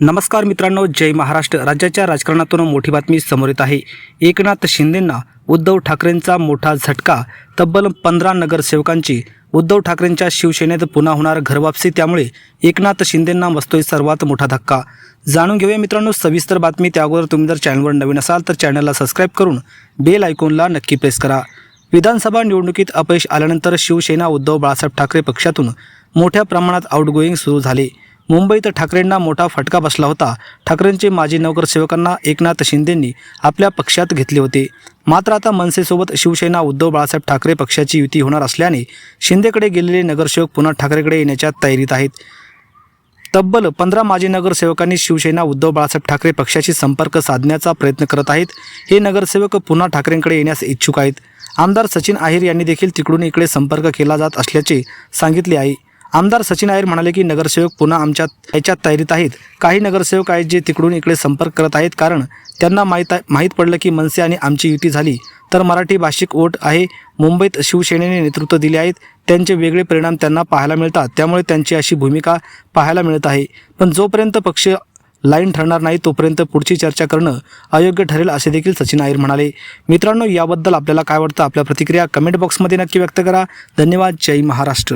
नमस्कार मित्रांनो जय महाराष्ट्र. राज्याच्या राजकारणातून मोठी बातमी समोर येत आहे. एकनाथ शिंदेंना उद्धव ठाकरेंचा मोठा झटका तब्बल पंधरा नगरसेवकांची. उद्धव ठाकरेंच्या शिवसेनेत पुन्हा होणार घरवापसी त्यामुळे एकनाथ शिंदेंना बसतोय सर्वात मोठा धक्का. जाणून घेऊया मित्रांनो सविस्तर बातमी. त्यावर तुम्ही जर चॅनलवर नवीन असाल तर चॅनलला सबस्क्राईब करून बेल आयकॉनला नक्की प्रेस करा. विधानसभा निवडणुकीत अपयश आल्यानंतर शिवसेना उद्धव बाळासाहेब ठाकरे पक्षातून मोठ्या प्रमाणात आउटगोईंग सुरू झाले. मुंबईत ठाकरेंना मोठा फटका बसला होता. ठाकरेंचे माजी नगरसेवकांना एकनाथ शिंदेंनी आपल्या पक्षात घेतले होते. मात्र आता मनसेसोबत शिवसेना उद्धव बाळासाहेब ठाकरे पक्षाची युती होणार असल्याने शिंदेकडे गेलेले नगरसेवक पुन्हा ठाकरेकडे येण्याच्या तयारीत आहेत. तब्बल पंधरा माजी नगरसेवकांनी शिवसेना उद्धव बाळासाहेब ठाकरे पक्षाशी संपर्क साधण्याचा प्रयत्न करत आहेत. हे नगरसेवक पुन्हा ठाकरेंकडे येण्यास इच्छुक आहेत. आमदार सचिन आहिर यांनी देखील तिकडून इकडे संपर्क केला जात असल्याचे सांगितले आहे. आमदार सचिन आहेर म्हणाले की नगरसेवक पुन्हा आमच्या याच्यात तयारीत आहेत. काही नगरसेवक आहेत जे तिकडून इकडे संपर्क करत आहेत कारण त्यांना माहीत माहीत पडलं की मनसे आणि आमची युती झाली. तर मराठी भाषिक वोट आहे. मुंबईत शिवसेनेने नेतृत्व दिले आहेत. त्यांचे वेगळे परिणाम त्यांना पाहायला मिळतात. त्यामुळे त्यांची अशी भूमिका पाहायला मिळत आहे. पण जोपर्यंत पक्ष लाईन ठरणार नाही तोपर्यंत पुढची चर्चा करणं अयोग्य ठरेल असे देखील सचिन आयर म्हणाले. मित्रांनो याबद्दल आपल्याला काय वाटतं? आपल्या प्रतिक्रिया कमेंट बॉक्समध्ये नक्की व्यक्त करा. धन्यवाद. जय महाराष्ट्र.